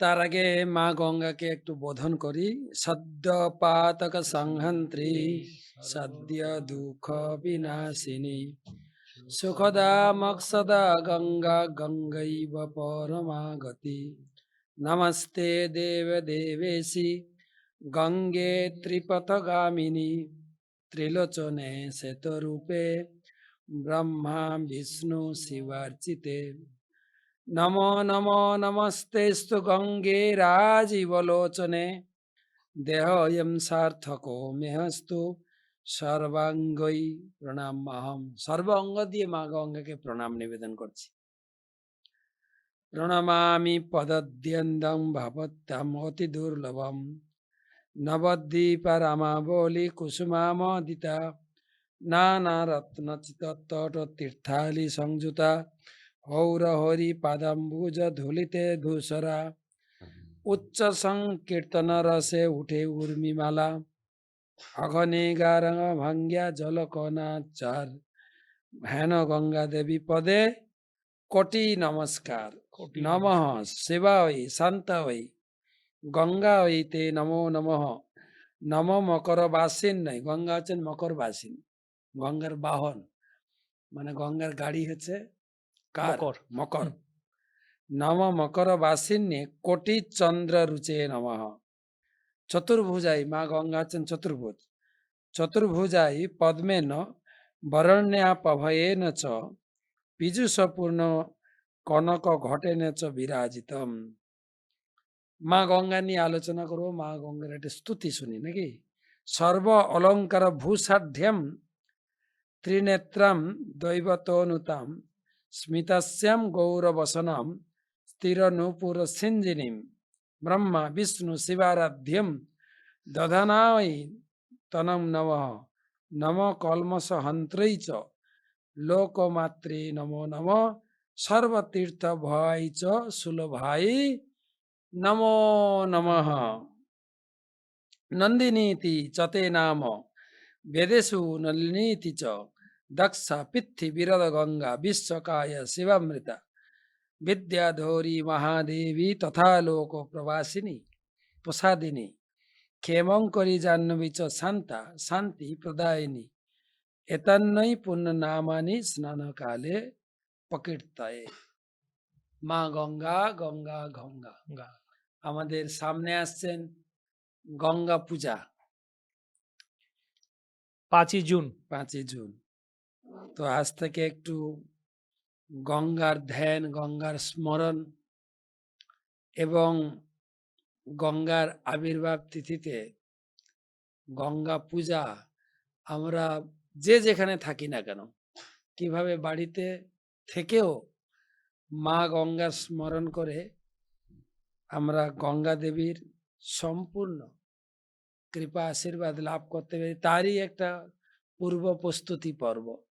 তার আগে মা গঙ্গাকে একটু বোধন করি। সদ্য পাতক সংহন্ত্রী সদ্য দুঃখ বিনাশিনী সুখদা মকসদা গঙ্গা গঙ্গৈব পরমাগতি। নমস্তে দেব দেবেশি গঙ্গে ত্রিপথগামিনী, ত্রিলোচনে শ্বেতরূপে ব্রহ্মা, বিষ্ণু, শিবার্চিতে। নমো নমো নমস্তেস্তু গঙ্গে রাজীবলোচনে। দেহয়ম সার্থকো মেহস্তু সর্বাঙ্গই প্রণাম আহম সর্ব অঙ্গ দিয়ে মা গঙ্গাকে প্রণাম নিবেদন করছি। প্রণমামি পদদ্যন্দম ভবত্যাম অতি দুর্লভম। নবদ্বীপরামাবলি কুসুমামদিতা। নানা রত্নচিত তট তীর্থালি সংযুতা। হৌর হরি পাদাম্বুজ ধুলিতে ধূসরা উচ্চ সংকীর্তন রসে উঠে উর্মিমালা অঘনে ভাঙ্গ্যা জলকনা চার হেন গঙ্গা দেবী পদে কোটি নমস্কার নমঃ শিবায় শান্তায় গঙ্গা হইতে নমো নমঃ নম মকর বাসীন নাই গঙ্গা হচ্ছেন মকর বাসীন গঙ্গার বাহন মানে গঙ্গার গাড়ি হচ্ছে কার মকর। মকর নম মকর বাসিন্যে কোটি চন্দ্র রুচে নমঃ চতুর্ভুজাই মা গঙ্গা হচ্ছেন চতুর্ভুজ চতুর্ভুজাই পদ্মেন বরণ্যা পভয়েন চ পীযুষপূর্ণ কনক ঘটেন চ বিরাজিতম মা গঙ্গা নিয়ে আলোচনা করবো মা গঙ্গার একটা স্তুতি শুনি নাকি সর্ব অলঙ্কার ভূষাঢ্যম ত্রিনেত্রম দৈবতনুতাম स्मितस्याम गौरवसनम स्थिरनुपुर सिञ्जिनीम ब्रह्म विष्णु शिवाराध्यम दधनाय तनम नमः। नम कल्मस हन्त्रै च। लोकमात्रे नमो नम। सर्वतीर्थ भाइ च सुलभाइ नमो नमः। नन्दिनीति चते नाम। वेदेशु नलिनीति च। দক্ষ পিথি বিরদ গঙ্গা বিশ্বকায় শিবামৃতা বিদ্যাধৌরী মহাদেবী তথা লোক প্রবাসিনী প্রসাদিনী ক্ষেমঙ্করী জাহ্নবী চ শান্তা শান্তি প্রদায়িনী এতান্নই পুণ্যনামানি স্নানকালে প্রকীর্তয়ে মা গঙ্গা গঙ্গা গঙ্গা গঙ্গা। আমাদের সামনে আসছেন গঙ্গা পূজা পাঁচই জুন পাঁচই জুন তো আজ থেকে একটু গঙ্গার ধ্যান, গঙ্গার স্মরণ এবং গঙ্গার আবির্ভাব তিথিতে গঙ্গা পূজা আমরা যে যেখানে থাকি না কেন, কীভাবে বাড়িতে থেকেও মা গঙ্গার স্মরণ করে আমরা গঙ্গা দেবীর সম্পূর্ণ কৃপা, আশীর্বাদ লাভ করতে পারি, তারই একটা পূর্ব প্রস্তুতি পর্ব।